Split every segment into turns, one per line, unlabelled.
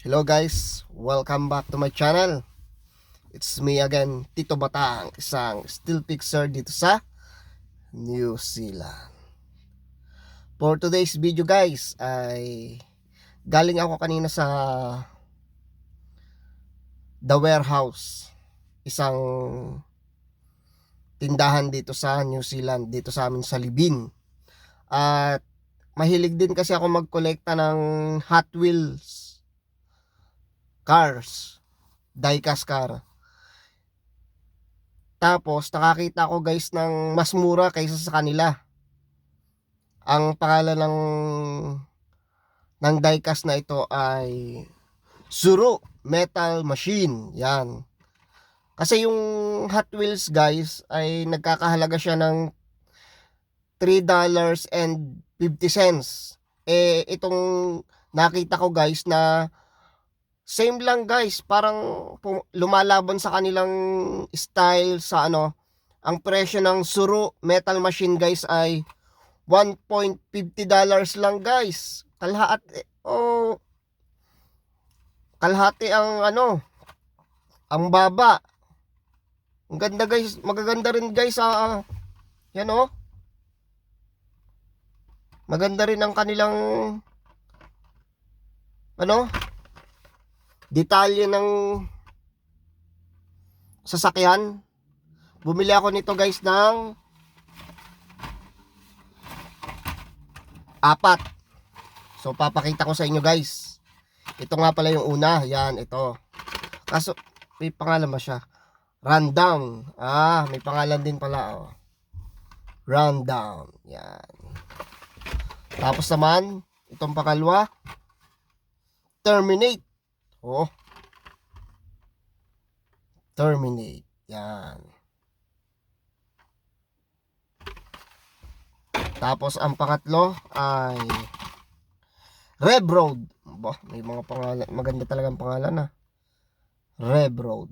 Hello guys, welcome back to my channel. It's me again, Tito Batang, isang still fixer dito sa New Zealand. For today's video guys, ay galing ako kanina sa The Warehouse, isang tindahan dito sa New Zealand, dito sa amin sa Libin. At mahilig din kasi ako magkolekta ng Hot Wheels cars. Diecast car. Tapos, nakakita ko guys ng mas mura kaysa sa kanila. Ang pangalan ng ng diecast na ito ay Zuru Metal Machine. Yan. Kasi yung Hot Wheels guys ay nagkakahalaga siya ng $3 and 50 cents. Eh, itong nakita ko guys na same lang guys, parang lumalaban sa kanilang style sa ano, ang presyo ng Suru Metal Machine guys ay 1.50 dollars lang guys. Kalahati oh kalahati ang ano ang baba. Ang ganda guys, magaganda rin guys ah. yan oh. Maganda rin ang kanilang ano detalye ng sasakyan. Bumili ako nito guys ng apat. So papakita ko sa inyo guys. Ito nga pala yung una. Yan, ito. Kaso may pangalan ba siya? Rundown. Ah, may pangalan din pala oh. Rundown. Yan. Tapos naman, itong pakalwa, Terminate. Oh. Terminate. Yan. Tapos ang pangatlo ay Rev Road. Bah, may mga pangalan, maganda talagang pangalan ah. Rev Road.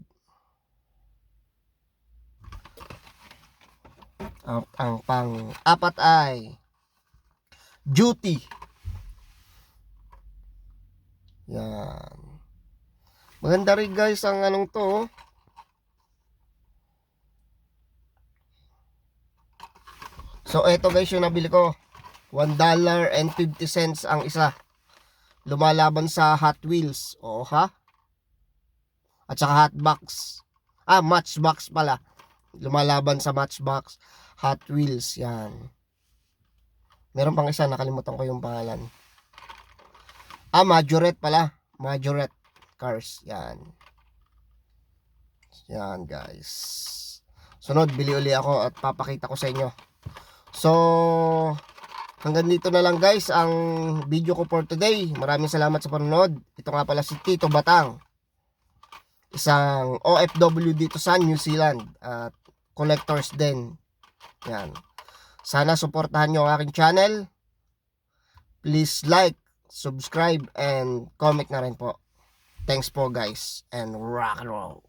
Ang, ang pang apat ay Duty. Yan. Maganda rin guys ang anong to. oh. So eto guys yung nabili ko. $1 and 50 cents ang isa. Lumalaban sa Hot Wheels. Oo ha? At saka Hotbox. Ah, Matchbox pala. Lumalaban sa Matchbox. Hot Wheels. Yan. Meron pang isa. Nakalimutan ko yung pangalan. Ah, Majorette pala. Majorette cars. Yan. Yan, guys. Sunod, bili uli ako at papakita ko sa inyo. So, hanggang dito na lang guys ang video ko for today. Maraming salamat sa panonood. Ito nga pala si Tito Batang. Isang OFW dito sa New Zealand. At collectors din. Yan. Sana suportahan nyo ang aking channel. Please like, subscribe, and comment na rin po. Thanks po guys and rock and roll.